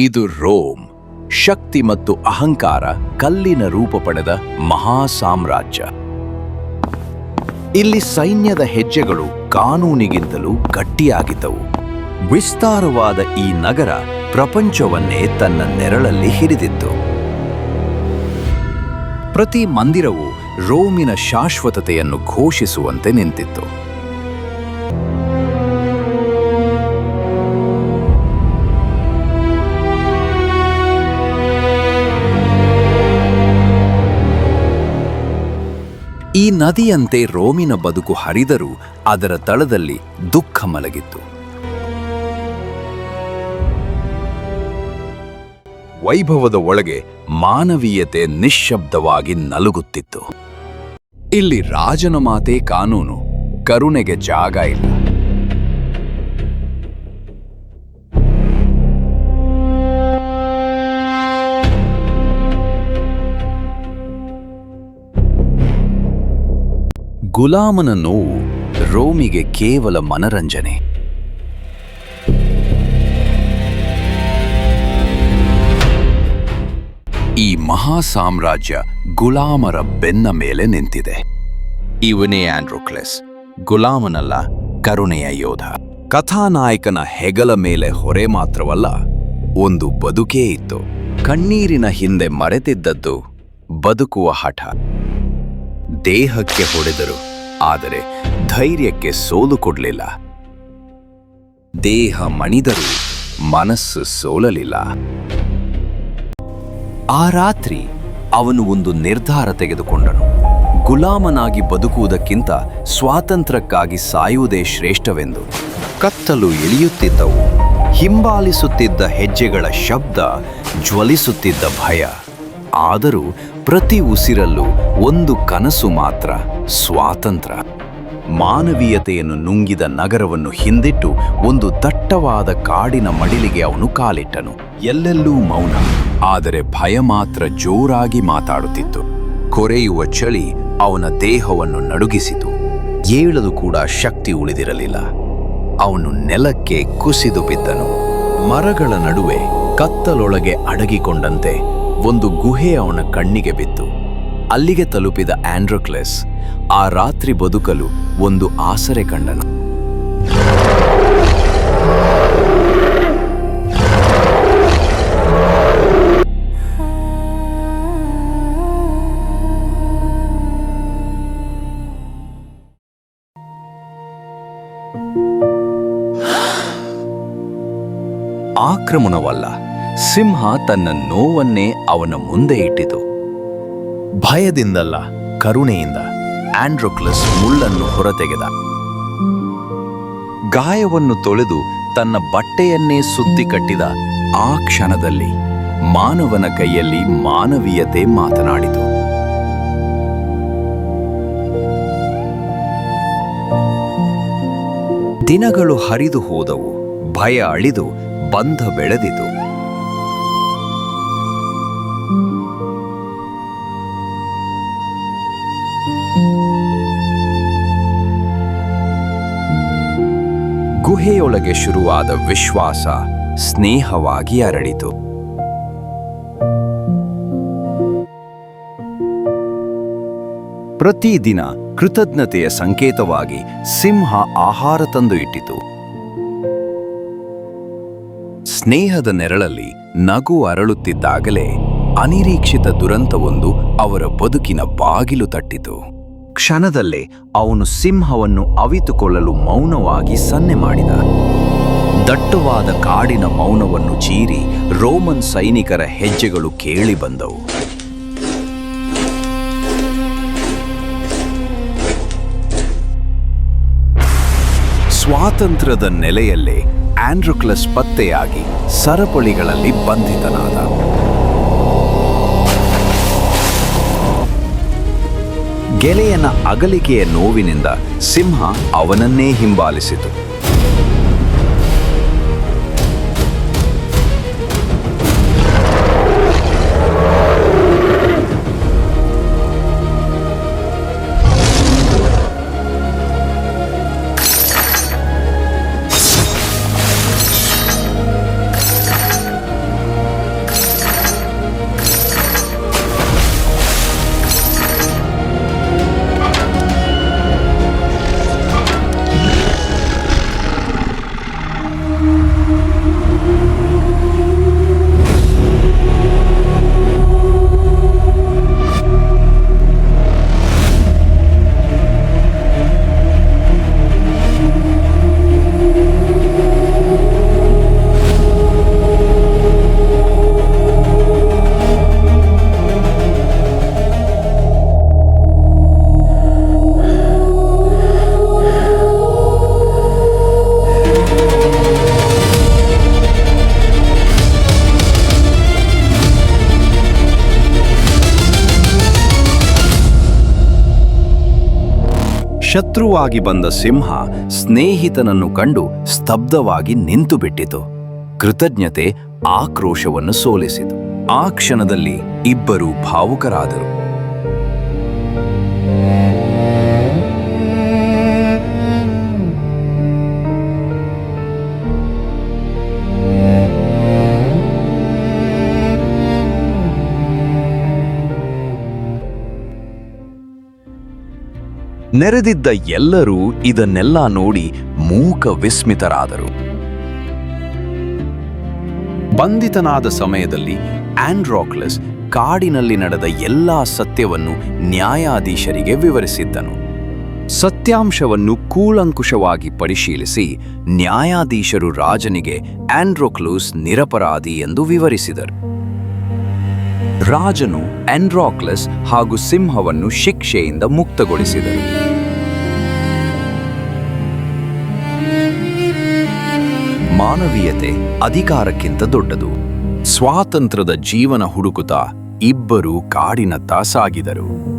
ಇದು ರೋಮ್. ಶಕ್ತಿ ಮತ್ತು ಅಹಂಕಾರ ಕಲ್ಲಿನ ರೂಪ ಪಡೆದ ಮಹಾ ಸಾಮ್ರಾಜ್ಯ ಇಲ್ಲಿ ಸೈನ್ಯದ ಹೆಜ್ಜೆಗಳು ಕಾನೂನಿಗಿಂತಲೂ ಗಟ್ಟಿಯಾಗಿದ್ದವು. ವಿಸ್ತಾರವಾದ ಈ ನಗರ ಪ್ರಪಂಚವನ್ನೇ ತನ್ನ ನೆರಳಲ್ಲಿ ಹಿಡಿದಿತ್ತು. ಪ್ರತಿ ಮಂದಿರವು ರೋಮಿನ ಶಾಶ್ವತತೆಯನ್ನು ಘೋಷಿಸುವಂತೆ ನಿಂತಿತ್ತು. ನದಿಯಂತೆ ರೋಮಿನ ಬದುಕು ಹರಿದರೂ ಅದರ ತಳದಲ್ಲಿ ದುಃಖ ಮಲಗಿತ್ತು. ವೈಭವದ ಒಳಗೆ ಮಾನವೀಯತೆ ನಿಶ್ಶಬ್ದವಾಗಿ ನಲುಗುತ್ತಿತ್ತು. ಇಲ್ಲಿ ರಾಜನ ಮಾತೆ ಕಾನೂನು, ಕರುಣೆಗೆ ಜಾಗ ಇಲ್ಲ. ಗುಲಾಮನ ನೋವು ರೋಮಿಗೆ ಕೇವಲ ಮನರಂಜನೆ. ಈ ಮಹಾ ಸಾಮ್ರಾಜ್ಯ ಗುಲಾಮರ ಬೆನ್ನ ಮೇಲೆ ನಿಂತಿದೆ. ಇವನೇ ಆಂಡ್ರೋಕ್ಲೆಸ್, ಗುಲಾಮನಲ್ಲ ಕರುಣೆಯ ಯೋಧ. ಕಥಾನಾಯಕನ ಹೆಗಲ ಮೇಲೆ ಹೊರೆ ಮಾತ್ರವಲ್ಲ, ಒಂದು ಬದುಕೇ ಇತ್ತು. ಕಣ್ಣೀರಿನ ಹಿಂದೆ ಮರೆತಿದ್ದದ್ದು ಬದುಕುವ ಹಠ. ದೇಹಕ್ಕೆ ಹೊಡೆದರು. ಆದರೆ ಧೈರ್ಯಕ್ಕೆ ಸೋಲು ಕೊಡಲಿಲ್ಲ. ದೇಹ ಮಣಿದರೂ ಮನಸ್ಸು ಸೋಲಲಿಲ್ಲ. ಆ ರಾತ್ರಿ ಅವನು ಒಂದು ನಿರ್ಧಾರ ತೆಗೆದುಕೊಂಡನು. ಗುಲಾಮನಾಗಿ ಬದುಕುವುದಕ್ಕಿಂತ ಸ್ವಾತಂತ್ರ್ಯಕ್ಕಾಗಿ ಸಾಯುವುದೇ ಶ್ರೇಷ್ಠವೆಂದು. ಕತ್ತಲು ಇಳಿಯುತ್ತಿದ್ದವು. ಹಿಂಬಾಲಿಸುತ್ತಿದ್ದ ಹೆಜ್ಜೆಗಳ ಶಬ್ದ ಜ್ವಲಿಸುತ್ತಿದ್ದ ಭಯ. ಆದರೂ ಪ್ರತಿ ಉಸಿರಲ್ಲೂ ಒಂದು ಕನಸು ಮಾತ್ರ, ಸ್ವಾತಂತ್ರ್ಯ. ಮಾನವೀಯತೆಯನ್ನು ನುಂಗಿದ ನಗರವನ್ನು ಹಿಂದಿಟ್ಟು ಒಂದು ದಟ್ಟವಾದ ಕಾಡಿನ ಮಡಿಲಿಗೆ ಅವನು ಕಾಲಿಟ್ಟನು. ಎಲ್ಲೆಲ್ಲೂ ಮೌನ, ಆದರೆ ಭಯ ಮಾತ್ರ ಜೋರಾಗಿ ಮಾತಾಡುತ್ತಿತ್ತು. ಕೊರೆಯುವ ಚಳಿ ಅವನ ದೇಹವನ್ನು ನಡುಗಿಸಿತು. ಏಳಲು ಕೂಡ ಶಕ್ತಿ ಉಳಿದಿರಲಿಲ್ಲ. ಅವನು ನೆಲಕ್ಕೆ ಕುಸಿದು ಬಿದ್ದನು. ಮರಗಳ ನಡುವೆ ಕತ್ತಲೊಳಗೆ ಅಡಗಿಕೊಂಡಂತೆ ಒಂದು ಗುಹೆ ಅವನ ಕಣ್ಣಿಗೆ ಬಿತ್ತು. ಅಲ್ಲಿಗೆ ತಲುಪಿದ ಆಂಡ್ರೋಕ್ಲೆಸ್ ಆ ರಾತ್ರಿ ಬದುಕಲು ಒಂದು ಆಸರೆ ಕಂಡನು. ಆಕ್ರಮಣವಲ್ಲ. ಸಿಂಹ ತನ್ನ ನೋವನ್ನೇ ಅವನ ಮುಂದೆ ಇಟ್ಟಿತು. ಭಯದಿಂದಲ್ಲ, ಕರುಣೆಯಿಂದ ಆಂಡ್ರೋಕ್ಲಸ್ ಮುಳ್ಳನ್ನು ಹೊರತೆಗೆದ. ಗಾಯವನ್ನು ತೊಳೆದು ತನ್ನ ಬಟ್ಟೆಯನ್ನೇ ಸುತ್ತಿ ಕಟ್ಟಿದ, ಆ ಕ್ಷಣದಲ್ಲಿ ಮಾನವನ ಕೈಯಲ್ಲಿ ಮಾನವೀಯತೆ ಮಾತನಾಡಿತು. ದಿನಗಳು ಹರಿದು ಹೋದವು, ಭಯ ಅಳಿದು, ಬಂಧ ಬೆಳೆದಿತು. ಗುಹೆಯೊಳಗೆ ಶುರುವಾದ ವಿಶ್ವಾಸ ಸ್ನೇಹವಾಗಿ ಅರಳಿತು. ಪ್ರತಿದಿನ ಕೃತಜ್ಞತೆಯ ಸಂಕೇತವಾಗಿ ಸಿಂಹ ಆಹಾರ ತಂದು ಇಟ್ಟಿತು. ಸ್ನೇಹದ ನೆರಳಲ್ಲಿ ನಗು ಅರಳುತ್ತಿದ್ದಾಗಲೇ ಅನಿರೀಕ್ಷಿತ ದುರಂತವೊಂದು ಅವರ ಬದುಕಿನ ಬಾಗಿಲು ತಟ್ಟಿತು. ಕ್ಷಣದಲ್ಲೇ ಅವನು ಸಿಂಹವನ್ನು ಅವಿತುಕೊಳ್ಳಲು ಮೌನವಾಗಿ ಸನ್ನೆ ಮಾಡಿದ. ದಟ್ಟವಾದ ಕಾಡಿನ ಮೌನವನ್ನು ಚೀರಿ ರೋಮನ್ ಸೈನಿಕರ ಹೆಜ್ಜೆಗಳು ಕೇಳಿ ಬಂದವು. ಸ್ವಾತಂತ್ರ್ಯದ ನೆಲೆಯಲ್ಲೇ ಆಂಡ್ರೋಕ್ಲಸ್ ಪತ್ತೆಯಾಗಿ ಸರಪಳಿಗಳಲ್ಲಿ ಬಂಧಿತನಾದ. ಗೆಳೆಯನ ಅಗಲಿಕೆಯ ನೋವಿನಿಂದ ಸಿಂಹ ಅವನನ್ನೇ ಹಿಂಬಾಲಿಸಿತು. ಶತ್ರುವಾಗಿ ಬಂದ ಸಿಂಹ ಸ್ನೇಹಿತನನ್ನು ಕಂಡು ಸ್ತಬ್ಧವಾಗಿ ನಿಂತು ಬಿಟ್ಟಿತು ಕೃತಜ್ಞತೆ ಆಕ್ರೋಶವನ್ನು ಸೋಲಿಸಿತು. ಆ ಕ್ಷಣದಲ್ಲಿ ಇಬ್ಬರು ಭಾವುಕರಾದರು. ನೆರೆದಿದ್ದ ಎಲ್ಲರೂ ಇದನ್ನೆಲ್ಲ ನೋಡಿ ಮೂಕ ವಿಸ್ಮಿತರಾದರು ಬಂಧಿತನಾದ ಸಮಯದಲ್ಲಿ ಆಂಡ್ರಾಕ್ಲಸ್ ಕಾಡಿನಲ್ಲಿ ನಡೆದ ಎಲ್ಲಾ ಸತ್ಯವನ್ನು ನ್ಯಾಯಾಧೀಶರಿಗೆ ವಿವರಿಸಿದ್ದನು. ಸತ್ಯಾಂಶವನ್ನು ಕೂಲಂಕುಷವಾಗಿ ಪರಿಶೀಲಿಸಿ ನ್ಯಾಯಾಧೀಶರು ರಾಜನಿಗೆ ಆಂಡ್ರೋಕ್ಲೂಸ್ ನಿರಪರಾಧಿ ಎಂದು ವಿವರಿಸಿದರು. ರಾಜನು ಆಂಡ್ರಾಕ್ಲಸ್ ಹಾಗೂ ಸಿಂಹವನ್ನು ಶಿಕ್ಷೆಯಿಂದ ಮುಕ್ತಗೊಳಿಸಿದರು. ಮಾನವೀಯತೆ ಅಧಿಕಾರಕ್ಕಿಂತ ದೊಡ್ಡದು. ಸ್ವಾತಂತ್ರ್ಯದ ಜೀವನ ಹುಡುಕುತ್ತಾ ಇಬ್ಬರು ಕಾಡಿನತ್ತ ಸಾಗಿದರು.